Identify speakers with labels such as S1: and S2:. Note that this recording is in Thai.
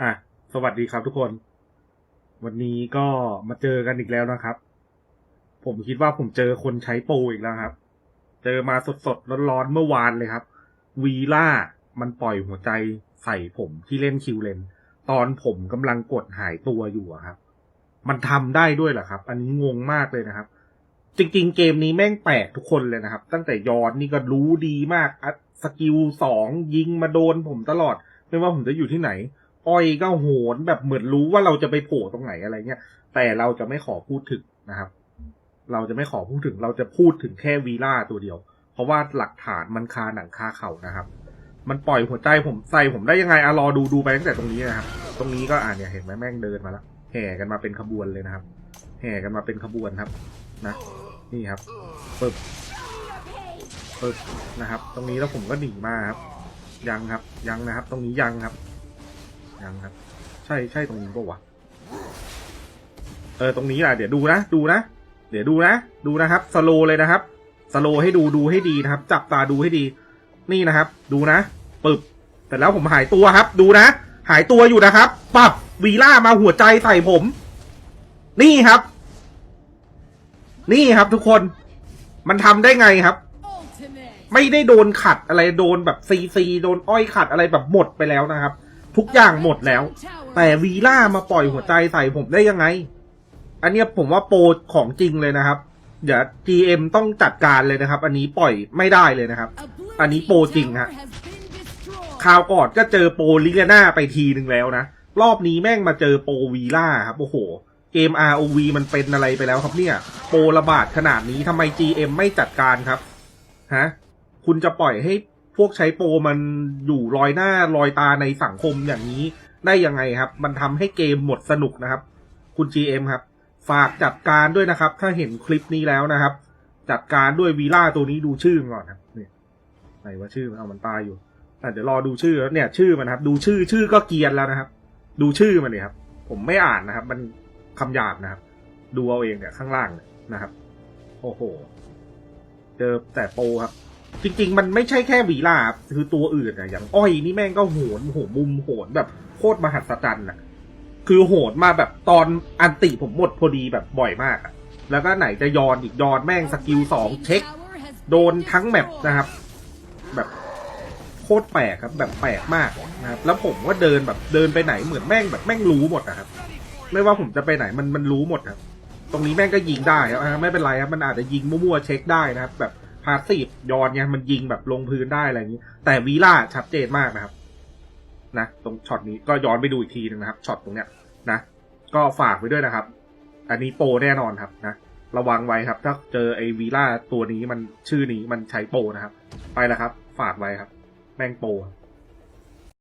S1: อะ สวัสดีครับทุกคน วันนี้ก็มาเจอกันอีกแล้วนะครับ ผมคิดว่าผมเจอคนใช้โปรอีกแล้วครับ เจอมาสดๆร้อนๆเมื่อวานเลยครับ วีล่ามันปล่อยหัวใจใส่ผมที่เล่นคิวเลน ตอนผมกำลังกดหายตัวอยู่ครับ มันทำได้ด้วยเหรอครับ อันนี้งงมากเลยนะครับ จริง ๆ เกมนี้แม่งแปลกทุกคนเลยนะครับ ตั้งแต่ยอนนี่ก็รู้ดีมากสกิลสองยิงมาโดนผมตลอด ไม่ว่าผมจะอยู่ที่ไหน อ้อยก็โหนแบบเหมือนรู้ว่าเราจะไปโผล่ตรงไหนอะไรเงี้ยแต่เราจะไม่ขอพูดถึงนะครับ เราจะไม่ขอพูดถึง เราจะพูดถึงแค่วีล่าตัวเดียว เพราะว่าหลักฐานมันคาหนังคาเข่านะครับ มันปล่อยหัวใจผมใส่ผมได้ยังไงอะรอดูดูไปตั้งแต่ตรงนี้นะครับ ตรงนี้ก็อ่าเนี่ยเห็นไหมแม่งเดินมาแล้วแห่กันมาเป็นขบวนเลยนะครับ แห่กันมาเป็นขบวนครับ นะ นี่ครับปึ๊บปึ๊บนะครับ ตรงนี้แล้วผมก็หนีมาครับ ยังครับ ยังนะครับ ตรงนี้ยังครับ ยังครับ ใช่ใช่ตรงนี้ปะวะเออตรงนี้แหละเดี๋ยวดูนะดูนะ เดี๋ยวดูนะ ดูนะครับสโลเลยนะครับสโลให้ดูดูให้ดีนะครับ จับตาดูให้ดี นี่นะครับ ดูนะปึบแต่แล้วผมหายตัวครับ ดูนะ หายตัวอยู่นะครับปับวีล่ามาหัวใจใส่ผม นี่ครับ นี่ครับทุกคน มันทำได้ไงครับ ไม่ได้โดนขัดอะไรโดนแบบซีซีโดนอ้อยขัดอะไรแบบหมดไปแล้วนะครับ ทุกอย่างหมดแล้ว แต่วีล่ามาปล่อยหัวใจใส่ผมได้ยังไง อันเนี้ยผมว่าโปรของจริงเลยนะครับ เดี๋ยว GM ต้องจัดการเลยนะครับ อันนี้ปล่อยไม่ได้เลยนะครับ
S2: อันนี้โปรจริงฮะ
S1: คราวก่อนก็เจอโปรลิเลียนาไปทีหนึ่งแล้วนะ รอบนี้แม่งมาเจอโปรวีล่าครับ โอ้โห เกม ROV มันเป็นอะไรไปแล้วครับเนี่ย โปรระบาดขนาดนี้ทำไม GM ไม่จัดการครับ ฮะ คุณจะปล่อยให้ พวกใช้โปรมันอยู่ลอยหน้าลอยตาในสังคมอย่างนี้ได้ยังไงครับ มันทำให้เกมหมดสนุกนะครับ คุณ GM ครับ ฝากจัดการด้วยนะครับ ถ้าเห็นคลิปนี้แล้วนะครับ จัดการด้วยวีล่าตัวนี้ดูชื่อก่อนครับเนี่ยไหนว่าชื่อมันเอามันตายอยู่อ่เดี๋ยวรอดูชื่อแล้วเนี่ย ชื่อมันครับ ดูชื่อชื่อก็เกียนแล้วนะครับ ดูชื่อมันเลยครับ ผมไม่อ่านนะครับ มันคำหยาบนะครับ ดูเอาเองเนี่ยข้างล่างเนี่ยนะครับ โอ้โห เจอแต่โปรครับ จริง ๆ มันไม่ใช่แค่วีลาคือตัวอื่นอะอย่างอ้อยนี่แม่งก็โหนโหมุมโหนแบบโคตรมหัศจรรย์อะคือโหนมาแบบตอนอันติผมหมดพอดีแบบบ่อยมากอะแล้วก็ไหนจะยอนอีกยอนแม่งสกิลสองเช็ค โดนทั้งแมปนะครับ แบบโคตรแปลกครับ แบบแปลกมากนะครับ แล้วผมก็เดินแบบเดินไปไหนเหมือนแม่งแบบแม่งรู้หมดนะครับ ไม่ว่าผมจะไปไหนมันมันรู้หมดครับ ตรงนี้แม่งก็ยิงได้ครับไม่เป็นไรครับมันอาจจะยิงมั่วๆเช็คได้นะครับ แบบ พาสซีฟยอนเนี่ยมันยิงแบบลงพื้นได้อะไรอย่างนี้ แต่วีล่าชัดเจนมากนะครับ นะตรงช็อตนี้ก็ย้อนไปดูอีกทีหนึงนะครับช็อตตรงเนี้ยนะก็ฝากไว้ด้วยนะครับ อันนี้โปรแน่นอนครับนะระวังไว้ครับ ถ้าเจอไอวีล่าตัวนี้มันชื่อนี้มันใช้โปรนะครับ ไปแล้วครับ ฝากไว้ครับ แม่งโปร